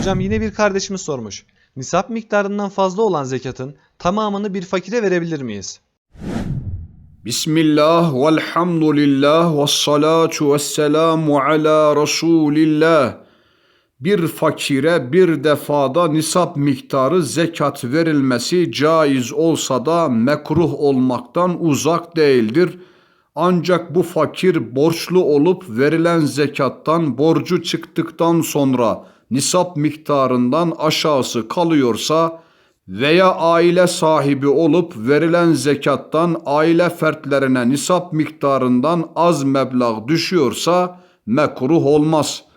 Hocam yine bir kardeşimiz sormuş. Nisap miktarından fazla olan zekatın tamamını bir fakire verebilir miyiz? Bismillah velhamdülillah ve salatu ve selamu ala Resulillah. Bir fakire bir defada nisap miktarı zekat verilmesi caiz olsa da mekruh olmaktan uzak değildir. Ancak bu fakir borçlu olup verilen zekattan borcu çıktıktan sonra nisap miktarından aşağısı kalıyorsa veya aile sahibi olup verilen zekattan aile fertlerine nisap miktarından az meblağ düşüyorsa mekruh olmaz.